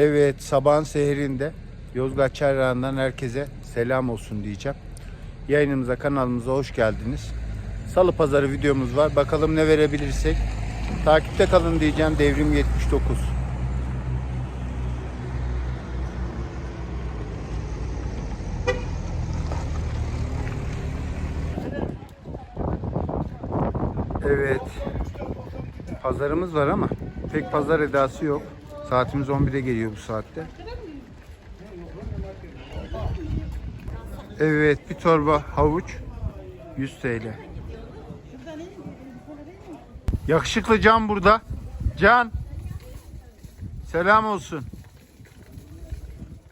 Evet sabahın seherinde Yozgat Çayrağı'ndan herkese selam olsun diyeceğim. Yayınımıza kanalımıza hoş geldiniz. Salı pazarı videomuz var. Bakalım ne verebilirsek. Takipte kalın diyeceğim. Devrim 79. Evet. Pazarımız var ama pek pazar edası yok. Saatimiz 11'e geliyor bu saatte. Evet bir torba havuç 100 TL. Yakışıklı Can burada. Can. Selam olsun.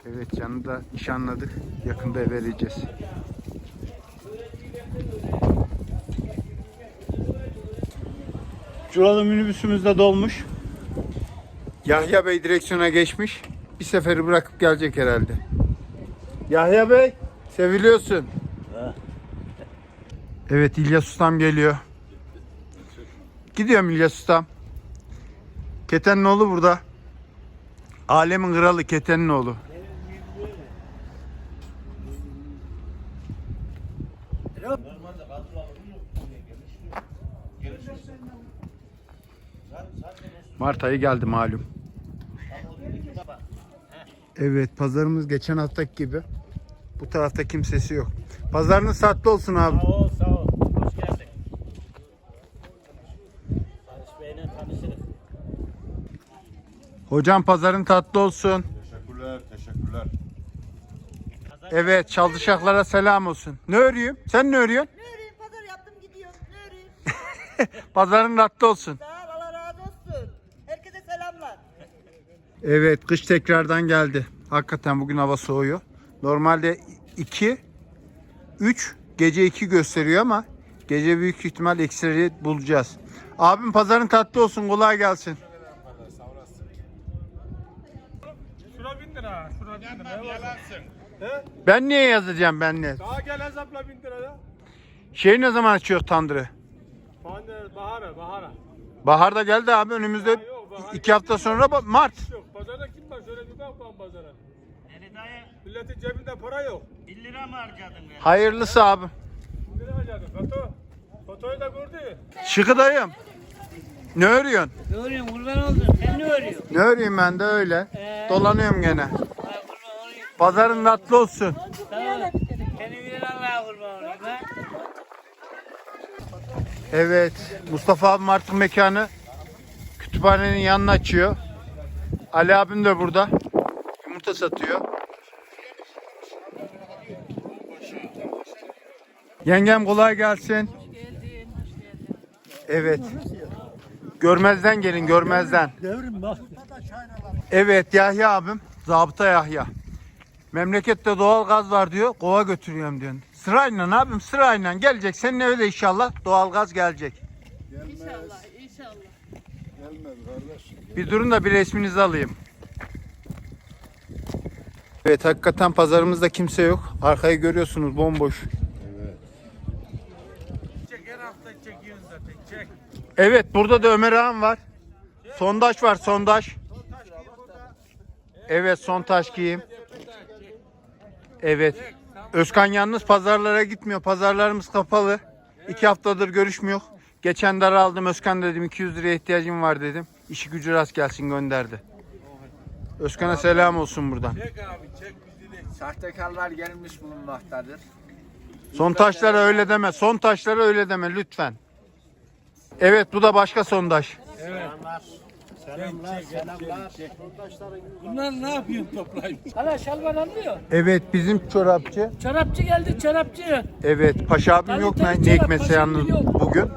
Evet Can'ı da nişanladık. Yakında vereceğiz. Şurada minibüsümüz de dolmuş. Yahya Bey direksiyona geçmiş. Bir seferi bırakıp gelecek herhalde. Yahya Bey, seviliyorsun. Evet İlyas Ustam geliyor. Gidiyorum İlyas Ustam. Keten'in oğlu burada. Alemin kralı Keten'in oğlu. Mart ayı geldi malum. Evet pazarımız geçen haftaki gibi. Bu tarafta kimsesi yok. Pazarınız tatlı olsun abi. Sağ ol, sağ ol. Hoş geldin. Barış Bey'le tanışırız. Hocam pazarın tatlı olsun. Teşekkürler, teşekkürler. Evet çalışaklara selam olsun. Ne örüyorum? Sen ne örüyorsun? Ne öreyim pazar yaptım gidiyorum. Ne öreyim? Pazarın tatlı olsun. Sağ ol Allah razı olsun. Herkese selamlar. Evet kış tekrardan geldi. Hakikaten bugün hava soğuyor. Normalde 2 3 gece 2 gösteriyor ama gece büyük ihtimal eksileri bulacağız. Abim pazarın tatlı olsun. Kolay gelsin. Şura bin lira, şura bin lira. Yalansın. Ben niye yazacağım ben ne? Daha gel hesapla bin lira ya. Şey ne zaman açıyor tandırı? Bahane, bahara, bahara. Baharda geldi abi önümüzde iki hafta sonra Mart. Yok, bak pazara. Deli dayı Milletin cebinde para yok. 1 lira mı harcadın ya? Hayırlısı abi. Lira harcadı. Foto. Fotoyu da gördü. Şıkı dayım. Ne örüyorsun? Ne örüyorsun kurban oldun? Sen ne örüyorsun? Ne öreyim ben de öyle. Dolanıyorum gene. Ha kurban olayım. Pazarın tatlı olsun. Sağ ol. Seni bilir Allah'a kurban olayım ha. Evet. Mustafa abim artık mekanı kütüphanenin yanına açıyor. Ali abim de burada. Yumurta satıyor. Yengem kolay gelsin. Evet. Görmezden gelin görmezden. Devrim bak. Evet Yahya abim. Zabıta Yahya. Memlekette doğal gaz var diyor. Kova götürüyorum diyor. Sırayla ne yapayım sırayla gelecek. Senin eve de inşallah doğal gaz gelecek. İnşallah inşallah. Bir durun da bir resminizi alayım. Evet hakikaten pazarımızda kimse yok. Arkayı görüyorsunuz bomboş. Çek her hafta çekiyorsun zaten. Çek. Evet burada da Ömer ağam var. Sondaj var sondaj. Evet sontaş giyeyim. Evet. Özkan yalnız pazarlara gitmiyor. Pazarlarımız kapalı. İki haftadır görüşmüyor. Geçen dar aldım Özkan dedim 200 liraya ihtiyacım var dedim. İşi gücü rast gelsin gönderdi. Özkan'a selam olsun buradan. Çek abi çek bizi de. Sahtekarlar gelmiş bulunmaktadır. Son taşlara öyle deme. Son taşlara öyle deme lütfen. Evet bu da başka sondaj. Bunlar ne yapıyorsun toplayıp? Hala şalvar almıyor. Evet bizim çorapçı. Çorapçı geldi çorapçı. Evet Paşa abim Tabii, yok tabii, ne, çorap, Paşa yalnız abim yok. bugün.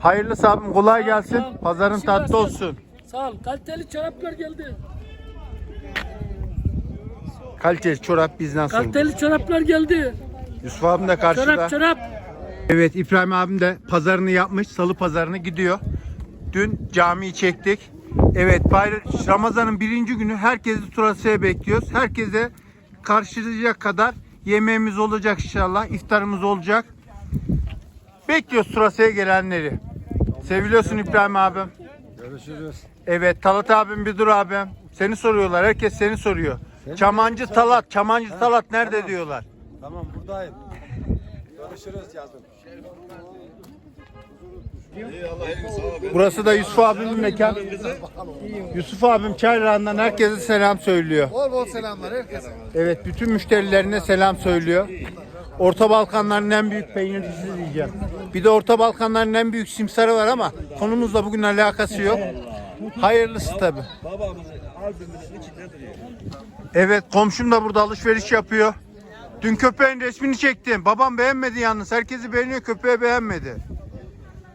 Hayırlısı abim kolay gelsin. Pazarın İşin tatlı olsun. Sağ ol. Kaliteli çoraplar geldi. Kaliteli çorap bizden sorulur. Kaliteli çoraplar geldi. Yusuf abim de karşıda. Çorap çorap. Evet İbrahim abim de pazarını yapmış. Salı pazarını gidiyor. Dün camiyi çektik. Evet bayram, Ramazan'ın birinci günü herkesi Turasiye bekliyoruz. Herkese karşılayacak kadar yemeğimiz olacak inşallah. iftarımız olacak. Bekliyoruz Turasiye'ye gelenleri. Seviliyorsun İbrahim abim. Görüşürüz. Evet Talat abim bir dur abim. Seni soruyorlar. Herkes seni soruyor. Çamancı Talat, Çamancı Talat nerede diyorlar. Tamam buradayım. Görüşürüz yazın. Burası da Yusuf abimin mekan. Yusuf abim Çayrağı'ndan herkese selam söylüyor. Bol bol selamlar herkese. Evet bütün müşterilerine selam söylüyor. Orta Balkanların en büyük peynircisi diyeceğim. Bir de Orta Balkanların en büyük simsarı var ama konumuzla bugün alakası yok. Hayırlısı tabi. Evet komşum da burada alışveriş yapıyor. Dün köpeğin resmini çektim. Babam beğenmedi yalnız. Herkesi beğeniyor köpeği beğenmedi.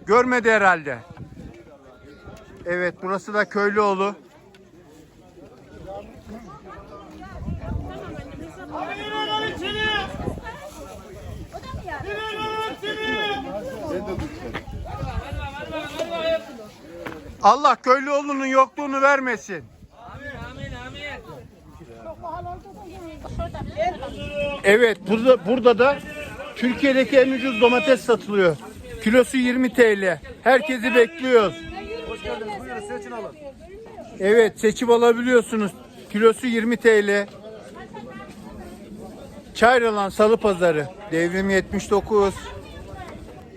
Görmedi herhalde. Evet burası da Köylüoğlu. Allah Köylüoğlu'nun yokluğunu vermesin. Amin amin. Evet burada, burada da Türkiye'deki en ucuz domates satılıyor. Kilosu 20 TL. Herkesi bekliyoruz. Evet seçim alabiliyorsunuz. Kilosu 20 TL. Çayralan Salı Pazarı. Devrim 79.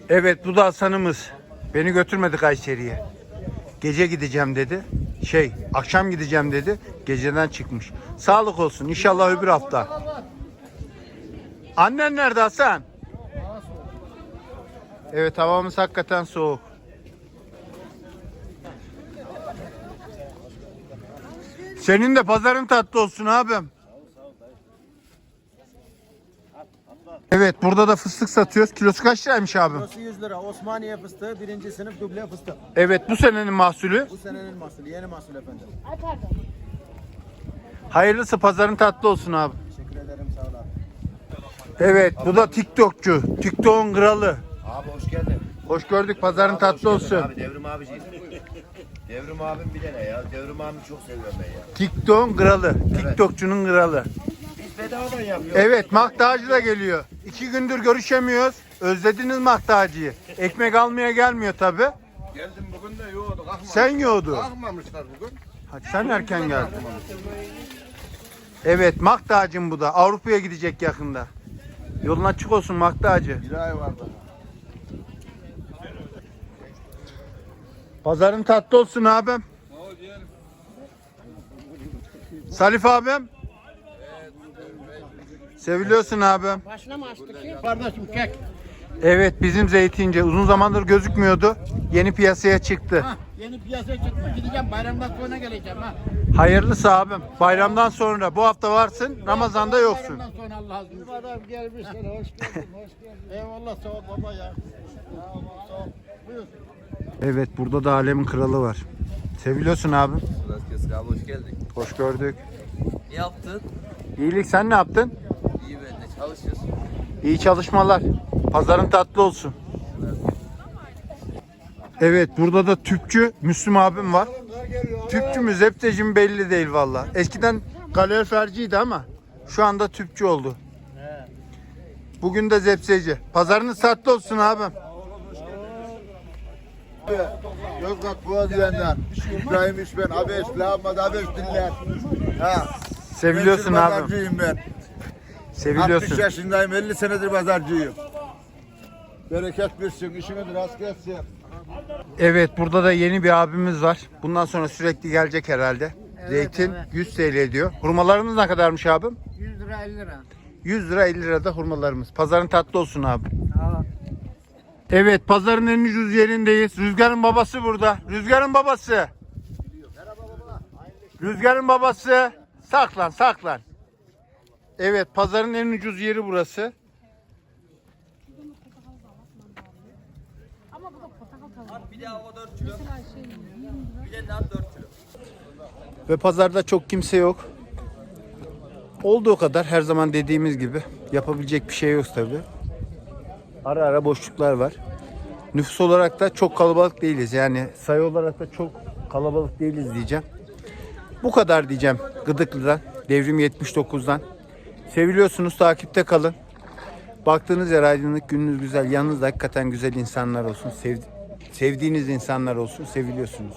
Evet bu da Hasan'ımız. Beni götürmedi Kayseri'ye. Gece gideceğim dedi. Şey akşam gideceğim dedi. Geceden çıkmış. Sağlık olsun. İnşallah öbür hafta. Annen nerede Hasan? Evet havamız hakikaten soğuk. Senin de pazarın tatlı olsun abim. Evet burada da fıstık satıyoruz. Kilosu kaç liraymış abim? Burası 100 lira. Osmaniye fıstığı birinci sınıf duble fıstık. Evet bu senenin mahsulü. Bu senenin mahsulü. Yeni mahsul efendim. Hayırlısı pazarın tatlı olsun abi. Teşekkür ederim sağ ol abi. Evet bu da TikTokçu. TikTok'un kralı. Abi hoş geldin. Hoş gördük pazarın Abi tatlı olsun. Abi Devrim abiciyiz. Devrim abim bir tane ya. Devrim abimi çok seviyorum ben ya. TikTok'un kralı. TikTokçunun kralı. Biz bedavadan yapıyoruz. Evet Mahtacı da geliyor. İki gündür görüşemiyoruz. Özlediniz Mahtacı'yı. Ekmek almaya gelmiyor tabi. Geldim bugün de yoğurdu. Sen yoğdu. Kalkmamışlar bugün. Hadi sen erken geldin. Evet Mahtacım bu da. Avrupa'ya gidecek yakında. Yolun açık olsun Mahtacı. Bir ay vardı. Pazarın tatlı olsun abim. Salif abim. Seviliyorsun abim. Kardeşim kek. Evet bizim zeytince uzun zamandır gözükmüyordu. Yeni piyasaya çıktı. Yeni piyasaya çıkma gideceğim bayramdan sonra geleceğim ha. Hayırlısı abim. Bayramdan sonra bu hafta varsın, Ramazan'da yoksun. Bayramdan sonra Allah izniyle. Adam gelmiş sana hoş geldin hoş geldin. Eyvallah sağ ol baba ya. Sağ ol sağ ol. Buyur. Evet burada da alemin kralı var. Seviliyorsun abi hoş geldin. Hoş gördük. Ne yaptın? İyilik sen ne yaptın? Ben çalışıyorsun. İyi çalışmalar. Pazarın tatlı olsun. Evet burada da tüpçü Müslüm abim var. Tüpçü mü zepteci mi belli değil valla. Eskiden kaloriferciydi ama şu anda tüpçü oldu. Bugün de zepseci. Pazarınız tatlı olsun abim. Yozgat Boğazıyan'dan. İbrahim İş ben. Abeş, Lahmad, Abeş dinler. Ha. Seviliyorsun abim. Pazarcıyım ben. 60 Seviliyorsun. yaşındayım. 50 senedir pazarcıyım. Bereket versin, işiniz rast gelsin. Evet burada da yeni bir abimiz var. Bundan sonra sürekli gelecek herhalde. Zeytin 100 TL diyor. Hurmalarımız ne kadarmış abim? 100 lira 50 lira. 100 lira 50 lira da hurmalarımız. Pazarın tatlı olsun abi. Evet pazarın en ucuz yerindeyiz. Rüzgar'ın babası burada. Rüzgar'ın babası. Rüzgar'ın babası. Saklan saklan. Evet pazarın en ucuz yeri burası. Bir de hava 4 kilo. Bir de daha 4 kilo. Ve pazarda çok kimse yok. Olduğu kadar her zaman dediğimiz gibi yapabilecek bir şey yok tabi. Ara ara boşluklar var. Nüfus olarak da çok kalabalık değiliz. Yani sayı olarak da çok kalabalık değiliz diyeceğim. Bu kadar diyeceğim Gıdıklı'dan, Devrim 79'dan. Seviliyorsunuz, takipte kalın. Baktığınız yer aydınlık, gününüz güzel. Yanınızda hakikaten güzel insanlar olsun. Sev- sevdiğiniz insanlar olsun. Seviliyorsunuz.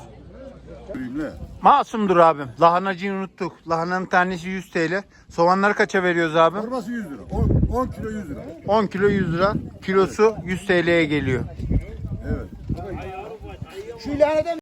Masumdur abim. Lahanacıyı unuttuk. Lahananın tanesi 100 TL. Soğanları kaça veriyoruz abim? Torbası 100 lira. 10, 10 kilo 100 lira. 10 kilo 100 lira. Kilosu 100 TL'ye geliyor. Evet. Şu ilaneden